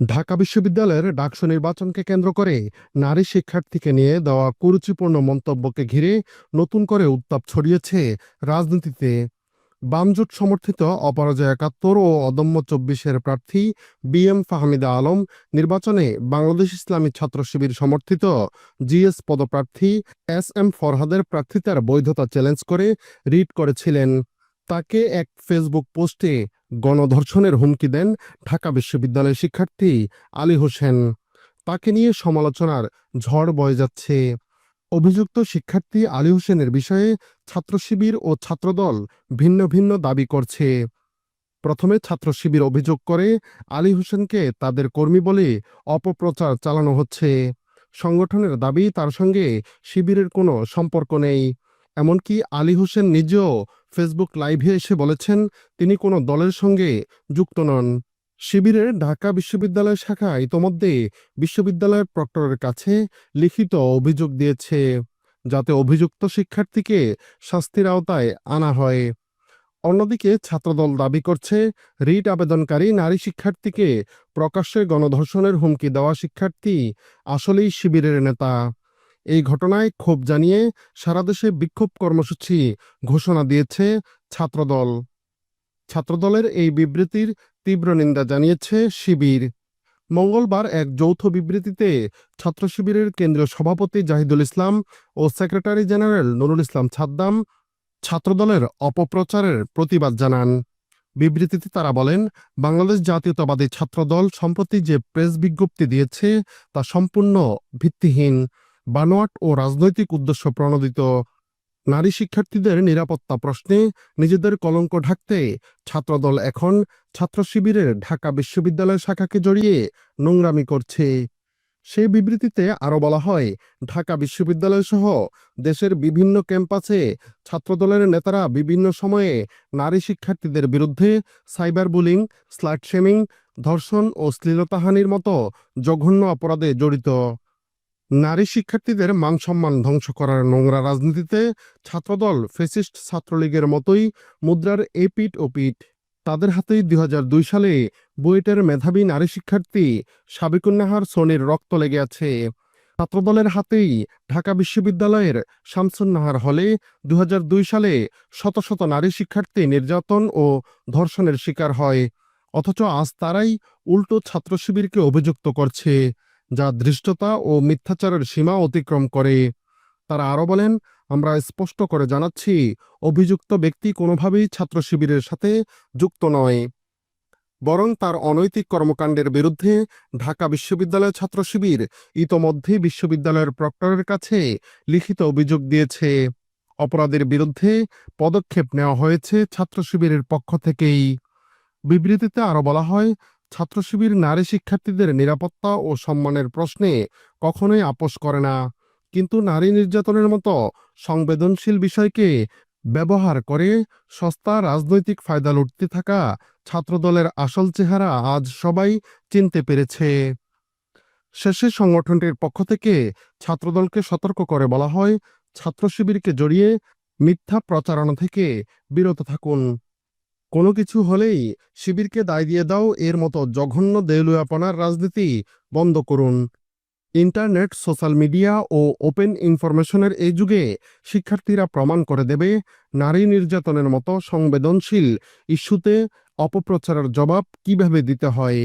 ঢাকা বিশ্ববিদ্যালয়ের ডাকসু নির্বাচনকে কেন্দ্র করে নারী শিক্ষার্থীকে নিয়ে দেওয়া কুরুচিপূর্ণ মন্তব্যকে ঘিরে নতুন করে উত্তাপ ছড়িয়েছে রাজনীতিতে। বামজোট সমর্থিত অপরাজয় একাত্তর ও অদম্য চব্বিশের প্রার্থী বি এম ফাহমিদা আলম নির্বাচনে বাংলাদেশ ইসলামী ছাত্র শিবির সমর্থিত জিএস পদপ্রার্থী এস এম ফরহাদের প্রার্থিতার বৈধতা চ্যালেঞ্জ করে রিট করেছিলেন। তাকে এক ফেসবুক পোস্টে গণধর্ষণের হুমকি দেন ঢাকা বিশ্ববিদ্যালয়ের শিক্ষার্থী আলী হোসেন। তাকে নিয়ে সমালোচনার ঝড় বয়ে যাচ্ছে। অভিযুক্ত শিক্ষার্থী আলী হোসেনের বিষয়ে ছাত্র শিবির ও ছাত্রদল ভিন্ন ভিন্ন দাবি করছে। প্রথমে ছাত্র শিবির অভিযোগ করে আলী হোসেনকে তাদের কর্মী বলে অপপ্রচার চালানো হচ্ছে। সংগঠনের দাবি, তার সঙ্গে শিবিরের কোনো সম্পর্ক নেই। এমনকি আলী হোসেন নিজেও ফেসবুক লাইভে এসে বলেছেন, তিনি কোনো দলের সঙ্গে যুক্ত নন। শিবিরের ঢাকা বিশ্ববিদ্যালয় শাখা ইতোমধ্যে বিশ্ববিদ্যালয়ের প্রক্টরের কাছে লিখিত অভিযোগ দিয়েছে, যাতে অভিযুক্ত শিক্ষার্থীকে শাস্তির আওতায় আনা হয়। অন্যদিকে ছাত্রদল দাবি করছে, রিট আবেদনকারী নারী শিক্ষার্থীকে প্রকাশ্যে গণধর্ষণের হুমকি দেওয়া শিক্ষার্থী আসলেই শিবিরের নেতা। এই ঘটনায় ক্ষোভ জানিয়ে সারা দেশে বিক্ষোভ কর্মসূচি ঘোষণা দিয়েছে ছাত্রদল। ছাত্রদলের এই বিবৃতির তীব্র নিন্দা জানিয়েছে শিবির। মঙ্গলবার এক যৌথ বিবৃতিতে ছাত্র শিবিরের কেন্দ্রীয় সভাপতি জাহিদুল ইসলাম ও সেক্রেটারি জেনারেল নুরুল ইসলাম ছাদ্দাম ছাত্রদলের অপপ্রচারের প্রতিবাদ জানান। বিবৃতিতে তারা বলেন, বাংলাদেশ জাতীয়তাবাদী ছাত্রদল সম্প্রতি যে প্রেস বিজ্ঞপ্তি দিয়েছে তা সম্পূর্ণ ভিত্তিহীন। বানোয়াট ও রাজনৈতিক উদ্দেশ্য প্রণোদিত। নারী শিক্ষার্থীদের নিরাপত্তা প্রশ্নে নিজেদের কলঙ্ক ঢাকতে ছাত্রদল এখন ছাত্র শিবিরের ঢাকা বিশ্ববিদ্যালয় শাখাকে জড়িয়ে নোংরামি করছে। সেই বিবৃতিতে আরও বলা হয়, ঢাকা বিশ্ববিদ্যালয় সহ দেশের বিভিন্ন ক্যাম্পাসে ছাত্রদলের নেতারা বিভিন্ন সময়ে নারী শিক্ষার্থীদের বিরুদ্ধে সাইবার বুলিং স্লাট শেমিং, ধর্ষণ ও শ্লীলতাহানির মতো জঘন্য অপরাধে জড়িত। নারী শিক্ষার্থীদের মান সম্মান ধ্বংস করার নোংরা রাজনীতিতে ছাত্রদল ফেসিস্ট ছাত্রলীগের মতোই মুদ্রার এ পিঠ ও পিঠ। তাদের হাতেই দুই হাজার দুই সালে বুয়েটের মেধাবী নারী শিক্ষার্থী সাবিকুন্নাহার সোনির রক্ত লেগে আছে। ছাত্রদলের হাতেই ঢাকা বিশ্ববিদ্যালয়ের শামসুন্নাহার হলে দুই হাজার দুই সালে শত শত নারী শিক্ষার্থী নির্যাতন ও ধর্ষণের শিকার হয়। অথচ আজ তারাই উল্টো ছাত্র শিবিরকে অভিযুক্ত করছে। যা ধৃষ্টতা ও মিথ্যাচারের সীমা অতিক্রম করে। তারা আরও বলেন, আমরা স্পষ্ট করে জানাচ্ছি, অভিযুক্ত ব্যক্তি কোনোভাবেই ছাত্র শিবিরের সাথে যুক্ত নয়। বরং তার অনৈতিক কর্মকাণ্ডের বিরুদ্ধে ঢাকা বিশ্ববিদ্যালয় ছাত্র শিবির ইতোমধ্যেই বিশ্ববিদ্যালয়ের প্রক্টরের কাছে লিখিত অভিযোগ দিয়েছে। অপরাধের বিরুদ্ধে পদক্ষেপ নেওয়া হয়েছে ছাত্র শিবিরের পক্ষ থেকেই। বিবৃতিতে আরও বলা হয় ছাত্র শিবির নারী শিক্ষার্থীদের নিরাপত্তা ও সম্মানের প্রশ্নে কখনোই আপোষ করে না। কিন্তু নারী নির্যাতনের মতো সংবেদনশীল বিষয়কে ব্যবহার করে সস্তা রাজনৈতিক ফায়দা লুটতে থাকা ছাত্রদলের আসল চেহারা আজ সবাই চিনতে পেরেছে। শেষে সংগঠনটির পক্ষ থেকে ছাত্রদলকে সতর্ক করে বলা হয় ছাত্র শিবিরকে জড়িয়ে মিথ্যা প্রচারণা থেকে বিরত থাকুন। কোনো কিছু হলেই শিবিরকে দায় দিয়ে দাও, এর মতো জঘন্য দেউলিয়াপনার রাজনীতি বন্ধ করুন। ইন্টারনেট, সোশ্যাল মিডিয়া ও ওপেন ইনফরমেশনের এই যুগে শিক্ষার্থীরা প্রমাণ করে দেবে, নারী নির্যাতনের মতো সংবেদনশীল ইস্যুতে অপপ্রচারের জবাব কীভাবে দিতে হয়।